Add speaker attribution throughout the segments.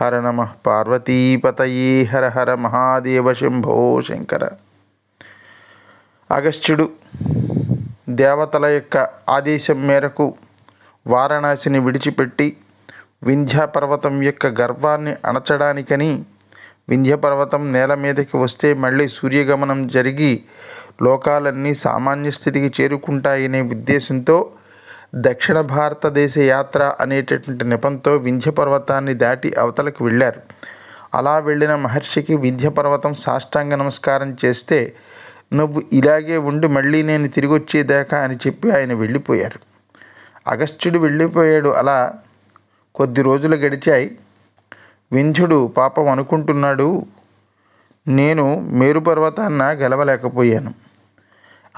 Speaker 1: హర నమ పార్వతీపతయే హర హర మహాదేవ శంభో శంకర. అగస్త్యుడు దేవతల యొక్క ఆదేశం మేరకు వారణాసిని విడిచిపెట్టి వింధ్యాపర్వతం యొక్క గర్వాన్ని అణచడానికని వింధ్యపర్వతం నేల మీదకి వస్తే మళ్ళీ సూర్యగమనం జరిగి లోకాలన్నీ సామాన్య స్థితికి చేరుకుంటాయనే ఉద్దేశంతో దక్షిణ భారతదేశ యాత్ర అనేటటువంటి నెపంతో వింధ్య పర్వతాన్ని దాటి అవతలకు వెళ్ళారు. అలా వెళ్ళిన మహర్షికి వింధ్య పర్వతం సాష్టాంగ నమస్కారం చేస్తే నువ్వు ఇలాగే ఉండి మళ్ళీ నేను తిరిగి వచ్చేదాకా అని చెప్పి ఆయన వెళ్ళిపోయారు. అగస్త్యుడు వెళ్ళిపోయాడు. అలా కొద్ది రోజులు గడిచాయి. వింధ్యుడు పాపం అనుకుంటున్నాడు. నేను మేరు పర్వతాన్న గెలవలేకపోయాను.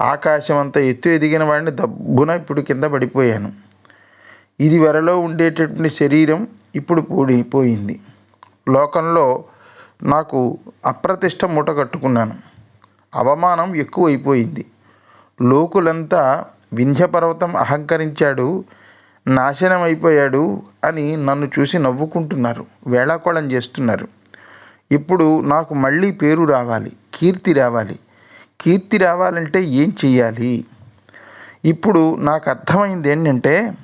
Speaker 1: ఆకాశం అంత ఎత్తు ఎదిగిన వాడిని దబ్బున ఇప్పుడు కింద పడిపోయాను. ఇది వరలో ఉండేటటువంటి శరీరం ఇప్పుడు పూడిపోయింది లోకంలో నాకు అప్రతిష్ట మూట కట్టుకున్నాను. అవమానం ఎక్కువైపోయింది. లోకులంతా వింధ్యపర్వతం అహంకరించాడు నాశనం అయిపోయాడు అని నన్ను చూసి నవ్వుకుంటున్నారు వేళాకోళం చేస్తున్నారు. ఇప్పుడు నాకు మళ్ళీ పేరు రావాలి కీర్తి రావాలి. కీర్తి రావాలంటే ఏం చేయాలి ఇప్పుడు నాకు అర్థమైంది ఏంటంటే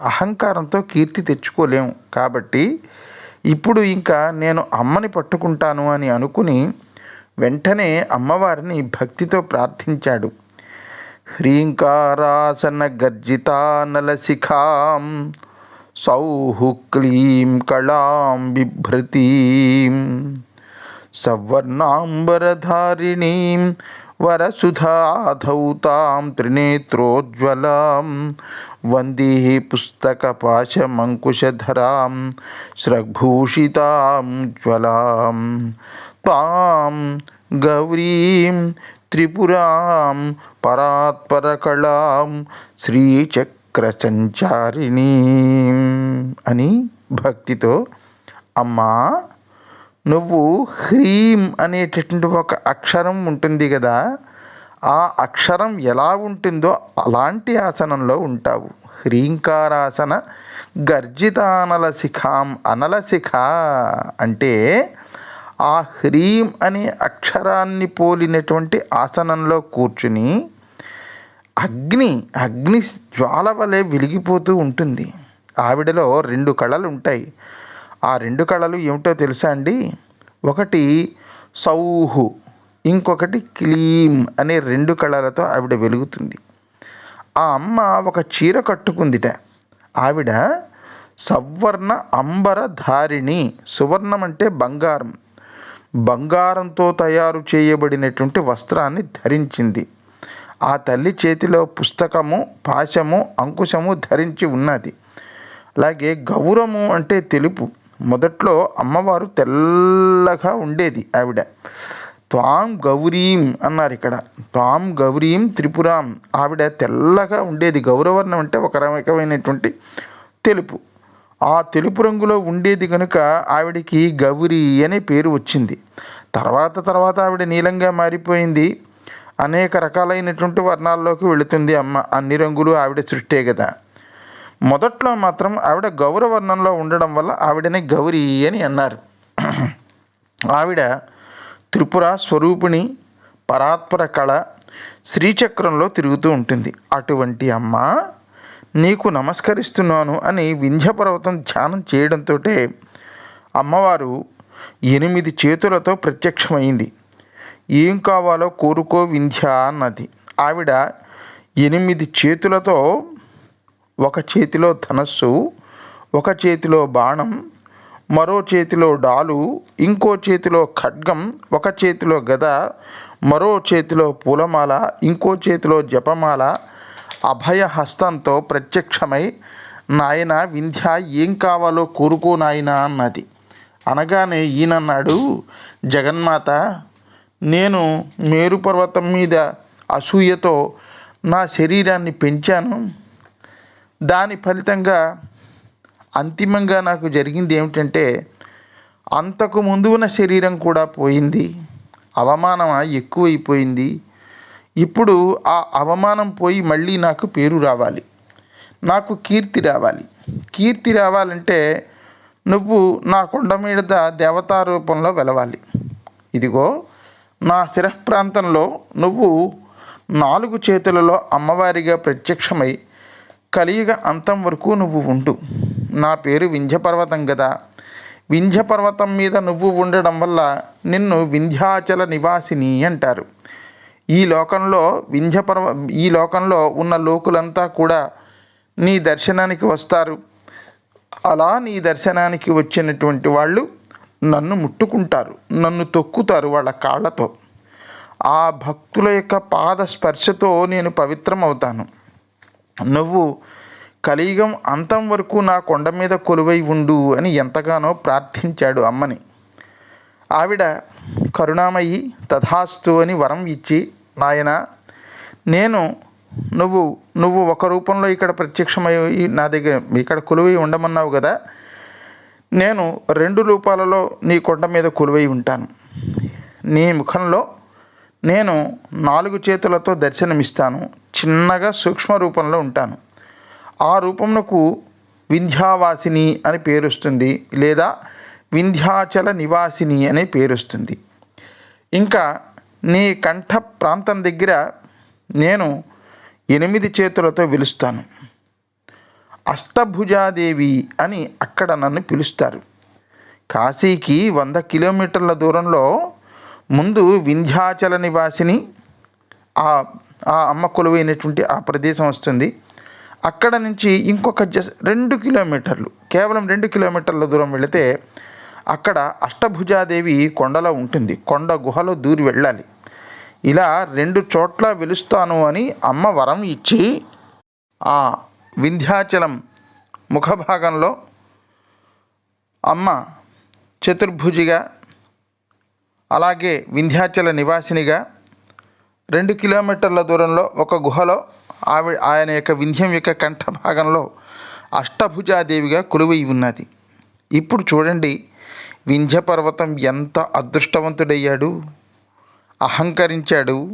Speaker 1: అహంకారంతో కీర్తి తెచ్చుకోలేము కాబట్టి ఇప్పుడు ఇంకా నేను అమ్మని పట్టుకుంటాను అని అనుకుని వెంటనే అమ్మవారిని భక్తితో ప్రార్థించాడు. హ్రీంకారాసన గర్జితానలశిఖాం సౌః క్లీం కళాం బిభ్రతీం సవర్ణాంబరధారిణీం వరసుధాధౌతాం త్రినేత్రోజ్వలాం వందే పుస్తకపాశమంకుశధరాం శ్రగ్భూషితాం జ్వలాం తాం గౌరీం త్రిపురాం పరాత్పరకళాం శ్రీచక్రసంచారిణీం అని భక్తితో అమ్మా నువ్వు హ్రీం అనేటటువంటి ఒక అక్షరం ఉంటుంది కదా ఆ అక్షరం ఎలా ఉంటుందో అలాంటి ఆసనంలో ఉంటావు. హ్రీంకారాసన గర్జితానల శిఖాం అనల శిఖ అంటే ఆ హ్రీం అనే అక్షరాన్ని పోలినటువంటి ఆసనంలో కూర్చుని అగ్ని అగ్ని జ్వాల వలె వెలిగిపోతూ ఉంటుంది. ఆవిడలో రెండు కళలు ఉంటాయి ఆ రెండు కళలు ఏమిటో తెలుసా అండి? ఒకటి సౌహు ఇంకొకటి క్లీమ్ అనే రెండు కళలతో ఆవిడ వెలుగుతుంది. ఆ అమ్మ ఒక చీర కట్టుకుందిట. ఆవిడ సవర్ణ అంబర ధారిణి సువర్ణం అంటే బంగారం. బంగారంతో తయారు చేయబడినటువంటి వస్త్రాన్ని ధరించింది. ఆ తల్లి చేతిలో పుస్తకము పాశము అంకుశము ధరించి ఉన్నది. అలాగే గౌరము అంటే తెలుపు. మొదట్లో అమ్మవారు తెల్లగా ఉండేది ఆవిడ. త్వాం గౌరీం అన్నారు ఇక్కడ. త్వాం గౌరీం త్రిపురాం. ఆవిడ తెల్లగా ఉండేది. గౌరవర్ణం అంటే ఒక రకమైనటువంటి తెలుపు. ఆ తెలుపు రంగులో ఉండేది కనుక ఆవిడికి గౌరీ అనే పేరు వచ్చింది. తర్వాత తర్వాత ఆవిడ నీలంగా మారిపోయింది. అనేక రకాలైనటువంటి వర్ణాల్లోకి వెళుతుంది అమ్మ. అన్ని రంగులు ఆవిడ సృష్టే కదా మొదట్లో మాత్రం ఆవిడ గౌరవర్ణంలో ఉండడం వల్ల ఆవిడని గౌరీ అని అన్నారు. ఆవిడ త్రిపుర స్వరూపిణి పరాత్పర కళ శ్రీచక్రంలో తిరుగుతూ ఉంటుంది. అటువంటి అమ్మ నీకు నమస్కరిస్తున్నాను అని వింధ్య పర్వతం ధ్యానం చేయడంతో అమ్మవారు ఎనిమిది చేతులతో ప్రత్యక్షమైంది ఏం కావాలో కోరుకో వింధ్య అన్నది. ఆవిడ ఎనిమిది చేతులతో ఒక చేతిలో ధనస్సు ఒక చేతిలో బాణం మరో చేతిలో డాలు ఇంకో చేతిలో ఖడ్గం ఒక చేతిలో గద మరో చేతిలో పూలమాల ఇంకో చేతిలో జపమాల అభయ హస్తంతో ప్రత్యక్షమై నాయన వింధ్య ఏం కావాలో కోరుకో నాయన అన్నది. అనగానే ఈయనన్నాడు జగన్మాత నేను మేరు పర్వతం మీద అసూయతో నా శరీరాన్ని పెంచాను. దాని ఫలితంగా అంతిమంగా నాకు జరిగింది ఏమిటంటే అంతకు ముందు ఉన్న శరీరం కూడా పోయింది. అవమానం ఎక్కువైపోయింది. ఇప్పుడు ఆ అవమానం పోయి మళ్ళీ నాకు పేరు రావాలి. నాకు కీర్తి రావాలి. కీర్తి రావాలంటే నువ్వు నా కొండ మీద దేవతా రూపంలో వెలవాలి. ఇదిగో నా శిరఃప్రాంతంలో నువ్వు నాలుగు చేతులలో అమ్మవారిగా ప్రత్యక్షమై కలియుగ అంతం వరకు నువ్వు ఉండు. నా పేరు వింధ్యపర్వతం కదా వింధ్యపర్వతం మీద నువ్వు ఉండడం వల్ల నిన్ను వింధ్యాచల నివాసిని అంటారు. ఈ లోకంలో వింధ్యపర్వ ఈ లోకంలో ఉన్న లోకులంతా కూడా నీ దర్శనానికి వస్తారు. అలా నీ దర్శనానికి వచ్చినటువంటి వాళ్ళు నన్ను ముట్టుకుంటారు. నన్ను తొక్కుతారు వాళ్ళ కాళ్ళతో. ఆ భక్తుల యొక్క పాద స్పర్శతో నేను పవిత్రం అవుతాను నువ్వు కలియుగం అంతం వరకు నా కొండ మీద కొలువై ఉండు అని ఎంతగానో ప్రార్థించాడు అమ్మని. ఆవిడ కరుణామయి తథాస్తు అని వరం ఇచ్చి నాయన నేను నువ్వు నువ్వు ఒక రూపంలో ఇక్కడ ప్రత్యక్షమై నా దగ్గర ఇక్కడ కొలువై ఉండమన్నావు కదా నేను రెండు రూపాలలో నీ కొండ మీద కొలువై ఉంటాను. నీ ముఖంలో నేను నాలుగు చేతులతో దర్శనమిస్తాను. చిన్నగా సూక్ష్మ రూపంలో ఉంటాను. ఆ రూపమునకు వింధ్యావాసిని అని పేరు వస్తుంది లేదా వింధ్యాచల నివాసిని అనే పేరు వస్తుంది ఇంకా నీ కంఠ ప్రాంతం దగ్గర నేను ఎనిమిది చేతులతో పిలుస్తాను అష్టభుజాదేవి అని అక్కడ నన్ను పిలుస్తారు. కాశీకి వంద కిలోమీటర్ల దూరంలో ముందు వింధ్యాచల నివాసిని ఆ ఆ అమ్మ కొలువైనటువంటి ఆ ప్రదేశం వస్తుంది. అక్కడ నుంచి ఇంకొక జస్ రెండు కిలోమీటర్లు కేవలం రెండు కిలోమీటర్ల దూరం వెళితే అక్కడ అష్టభుజాదేవి కొండలో ఉంటుంది. కొండ గుహలో దూరి వెళ్ళాలి. ఇలా రెండు చోట్ల వెలుస్తాను అని అమ్మ వరం ఇచ్చి ఆ వింధ్యాచలం ముఖభాగంలో అమ్మ చతుర్భుజిగా అలాగే వింధ్యాచల నివాసినిగా రెండు కిలోమీటర్ల దూరంలో ఒక గుహలో ఆవి ఆయన యొక్క వింధ్యం యొక్క కంఠ భాగంలో అష్టభుజాదేవిగా కొలువై ఉన్నది. ఇప్పుడు చూడండి వింధ్య పర్వతం ఎంత అదృష్టవంతుడయ్యాడు. అహంకరించాడు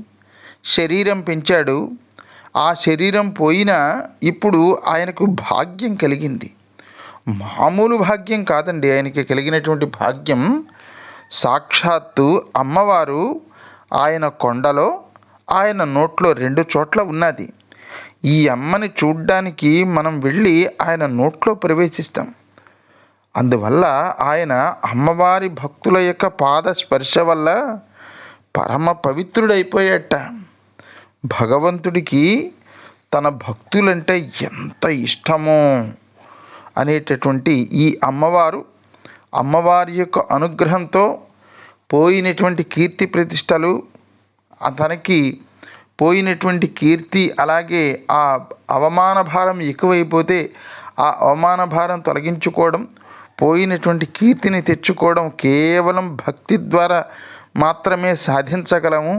Speaker 1: శరీరం పెంచాడు. ఆ శరీరం పోయినా ఇప్పుడు ఆయనకు భాగ్యం కలిగింది. మామూలు భాగ్యం కాదండి ఆయనకి కలిగినటువంటి భాగ్యం సాక్షాత్తు అమ్మవారు ఆయన కొండలో ఆయన నోట్లో రెండు చోట్ల ఉన్నది. ఈ అమ్మని చూడ్డానికి మనం వెళ్ళి ఆయన నోట్లో ప్రవేశిస్తాం. అందువల్ల ఆయన అమ్మవారి భక్తుల యొక్క పాద స్పర్శ వల్ల పరమ పవిత్రుడైపోయాట. భగవంతుడికి తన భక్తులంటే ఎంత ఇష్టమో అనేటటువంటి ఈ అమ్మవారు అమ్మవారి యొక్క అనుగ్రహంతో పోయినటువంటి కీర్తి ప్రతిష్టలు అతనికి పోయినటువంటి కీర్తి అలాగే ఆ అవమాన భారం ఎక్కువైపోతే ఆ అవమాన భారం తొలగించుకోవడం పోయినటువంటి కీర్తిని తెచ్చుకోవడం కేవలం భక్తి ద్వారా మాత్రమే సాధించగలము.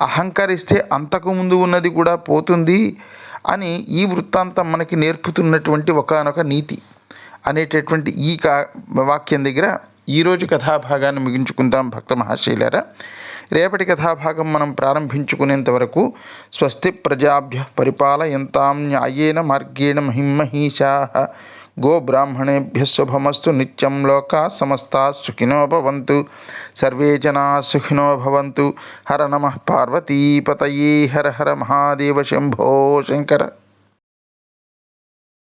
Speaker 1: అహంకరిస్తే అంతకుముందు ఉన్నది కూడా పోతుంది అని ఈ వృత్తాంతం మనకి నేర్పుతున్నటువంటి ఒకనొక నీతి. అనేటటువంటి ఈ కా వాక్యం దగ్గర ఈరోజు కథాభాగాన్ని ముగించుకుందాం భక్త మహాశైలారా. రేపటి కథాభాగం మనం ప్రారంభించుకునేంత వరకు స్వస్తి ప్రజాభ్య పరిపాలయంతాం న్యాయేన మార్గేణ మహిమహీషా గో బ్రాహ్మణేభ్య శుభమస్తు నిత్యం లోకా సమస్తా సుఖినో భవంతు. సర్వే జనా సుఖినో భవంతు. హర నమ పార్వతీపతయే హర హర మహాదేవ శంభో శంకర.